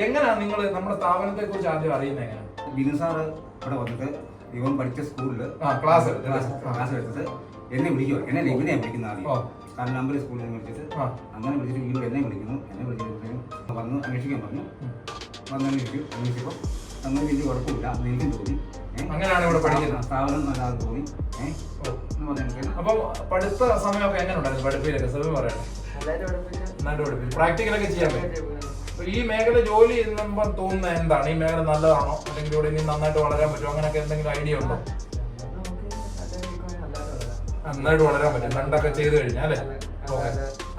എങ്ങനെയാ നിങ്ങൾ നമ്മുടെ സ്ഥാപനത്തെ കുറിച്ച് ആദ്യം അറിയുന്നത് എങ്ങനെയാണ്? ബിനു സാറ് ഇവിടെ വന്നിട്ട് ഇവൻ പഠിച്ച സ്കൂളിൽ ആ, ക്ലാസ് എടുത്ത്. ക്ലാസ് ആ. എടുത്തിട്ട് എന്നെ വിളിക്കുക എന്നെ അല്ല, വിളിക്കുന്ന ഓ. ആദ്യം കാരണം നമ്പർ സ്കൂളിൽ നിന്ന് വിളിച്ചിട്ട് ആ. അങ്ങനെ വിളിച്ചിട്ട് വീണ്ടും എന്നെ വിളിക്കുന്നു. എന്നെ വിളിച്ചിട്ട് വന്ന് അന്വേഷിക്കാൻ പറഞ്ഞു. വന്ന് അന്വേഷിക്കും അന്വേഷിച്ചപ്പോൾ അങ്ങനെ വലിയ കുഴപ്പമില്ല എന്ന് എനിക്കും തോന്നി. ഏ? അങ്ങനെയാണ് ഇവിടെ പഠിക്കുന്നത്. സ്ഥാപനം നല്ലതാണെന്ന് തോന്നി. ഏഹ് ഓ. അപ്പൊ പഠിത്ത സമയമൊക്കെ എങ്ങനെ ഉണ്ടായിരുന്നു പഠിപ്പിലൊക്കെ സമയം പറയണം നന്നായിട്ട് പഠിപ്പിച്ചു പ്രാക്ടിക്കലൊക്കെ ചെയ്യാൻ പറ്റും. ഈ മേഖല ജോലി ചെയ്യുമ്പോൾ തോന്നുന്നത് എന്താണ്? ഈ മേഖല നല്ലതാണോ? അല്ലെങ്കിൽ ഇവിടെ ഇനി നന്നായിട്ട് വളരാൻ പറ്റുമോ? അങ്ങനെയൊക്കെ എന്തെങ്കിലും ഐഡിയ ഉണ്ടോ? നന്നായിട്ട് വളരാൻ പറ്റും. രണ്ടൊക്കെ ചെയ്തു കഴിഞ്ഞാൽ അല്ലേ?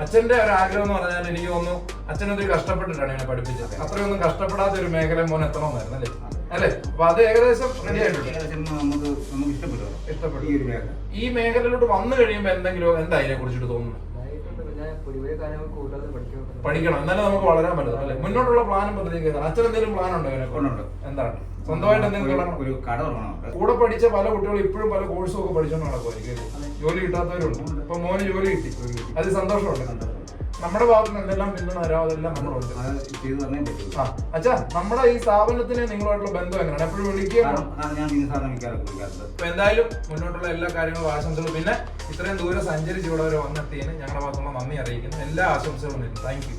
അച്ഛന്റെ ഒരു ആഗ്രഹം എന്ന് പറഞ്ഞാൽ എനിക്ക് തോന്നുന്നു അച്ഛൻ ഒത്തിരി കഷ്ടപ്പെട്ടിട്ടാണ് എന്നെ പഠിപ്പിച്ചത്. അത്രയൊന്നും കഷ്ടപ്പെടാത്ത ഒരു മേഖല മോൻ എത്തണമെന്നായിരുന്നു അല്ലേ? അല്ലേ? അപ്പൊ അത് ഏകദേശം റെഡി ആയിട്ടുണ്ട്. ഈ മേഖലയിലോട്ട് വന്നു കഴിയുമ്പോൾ എന്തെങ്കിലും എന്താ അതിനെ കുറിച്ചിട്ട് തോന്നുന്നു പഠിക്കണം. എന്നാലേ നമുക്ക് വളരാൻ പറ്റും അല്ലെ? മുന്നോട്ടുള്ള പ്ലാനും പദ്ധതി അച്ഛൻ എന്തെങ്കിലും പ്ലാൻ ഉണ്ടോ. എന്താണ്? സ്വന്തമായിട്ട് എന്തെങ്കിലും ഒരു- കട കൂടെ പഠിച്ച പല കുട്ടികളും ഇപ്പോഴും പല കോഴ്സും ഒക്കെ പഠിച്ചോണ്ട് നടക്കുമായിരിക്കും ജോലി കിട്ടാത്തവരുണ്ട്. ഇപ്പൊ മോന് ജോലി കിട്ടി. അത് സന്തോഷമുണ്ട്. നമ്മുടെ ഭാഗത്ത് നിന്ന് എന്തെല്ലാം പിന്തുണ തരാമോ അതെല്ലാം നമ്മളുണ്ട് ആ അച്ഛാ നമ്മുടെ ഈ സ്ഥാപനത്തിന് നിങ്ങളുമായിട്ടുള്ള ബന്ധം എങ്ങനെയാണ്? എപ്പോഴും വിളിക്കുക അപ്പൊ എന്തായാലും മുന്നോട്ടുള്ള എല്ലാ കാര്യങ്ങളും ആശംസകളും. പിന്നെ ഇത്രയും ദൂരം സഞ്ചരിച്ച് ഇവിടെ വരെ വന്നെത്തിയതിന് ഞങ്ങളുടെ ഭാഗത്തുള്ള നന്ദി അറിയിക്കുന്നു. എല്ലാ ആശംസകളും താങ്ക് യു